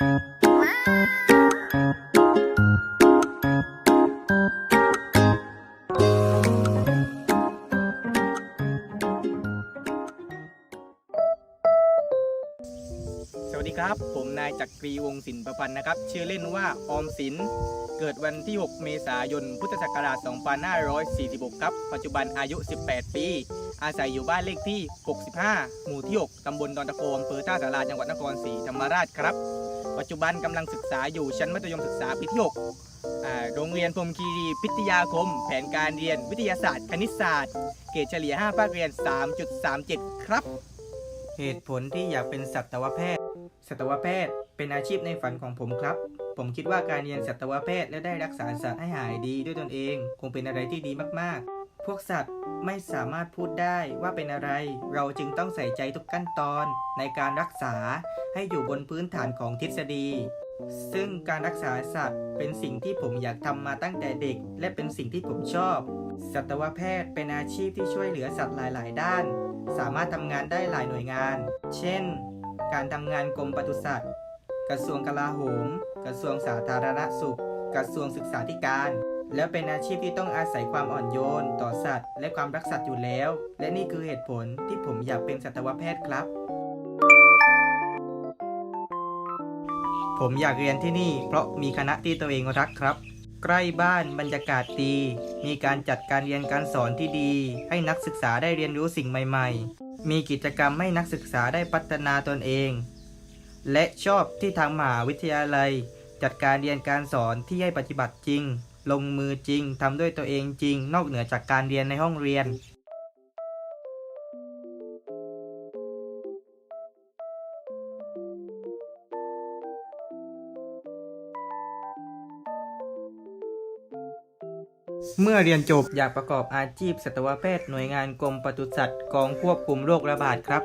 สวัสดีครับ ผมนายจักรีวงศิลประพันธ์นะครับ ชื่อเล่นว่าออมสิน เกิดวันที่ 6 เมษายน พุทธศักราช 2546 ครับ ปัจจุบันอายุ 18 ปี อาศัยอยู่บ้านเลขที่ 65 หมู่ที่ 6 ตำบลดอนตะโกอำเภอท่าสาราจังหวัดนครศรีธรรมราชครับ ปัจจุบันกำลังศึกษาอยู่ชั้นมัธยมศึกษาปีที่6อ่าโรงเรียนพรมคีรีพิทยาคม แผนการเรียนวิทยาศาสตร์ คณิตศาสตร์ เกรดเฉลี่ย 5 ภาคเรียน 3.37 ครับ เหตุผลที่อยากเป็นสัตวแพทย์ สัตวแพทย์เป็นอาชีพในฝันของผมครับ ผมคิดว่าการเรียนสัตวแพทย์และได้รักษาสัตว์ให้หายดีด้วยตนเอง คงเป็นอะไรที่ดีมากๆ พวกสัตว์ไม่สามารถพูดได้ว่าเป็นอะไร เราจึงต้องใส่ใจทุกขั้นตอนในการรักษาให้อยู่บนพื้นฐานของทฤษฎี ซึ่งการรักษาสัตว์เป็นสิ่งที่ผมอยากทำมาตั้งแต่เด็ก และเป็นสิ่งที่ผมชอบ สัตวแพทย์เป็นอาชีพที่ช่วยเหลือสัตว์หลาย ๆ ด้าน สามารถทำงานได้หลายหน่วยงาน เช่น การทำงานกรมปศุสัตว์ กระทรวงกลาโหม กระทรวงสาธารณสุข กระทรวงศึกษาธิการ และเป็นอาชีพที่ต้องอาศัยความอ่อนโยน ต่อสัตว์ และความรักสัตว์อยู่แล้ว และนี่คือเหตุผลที่ผมอยากเป็นสัตวแพทย์ครับ ผมอยากเรียนที่นี่ เพราะมีคณะที่ตัวเองรักครับ ใกล้บ้านบรรยากาศดี มีการจัดการเรียนการสอนที่ดี ให้นักศึกษาได้เรียนรู้สิ่งใหม่ ๆ มีกิจกรรมให้นักศึกษาได้พัฒนาตนเอง และชอบที่ทางมหาวิทยาลัย จัดการเรียนการสอนที่ให้ปฏิบัติจริง ลงมือจริงทำด้วยตัวเองจริง นอกเหนือจากการเรียนในห้องเรียน เมื่อเรียนจบอยากประกอบอาชีพสัตวแพทย์หน่วยงานกรมปศุสัตว์กองควบคุมโรคระบาดครับ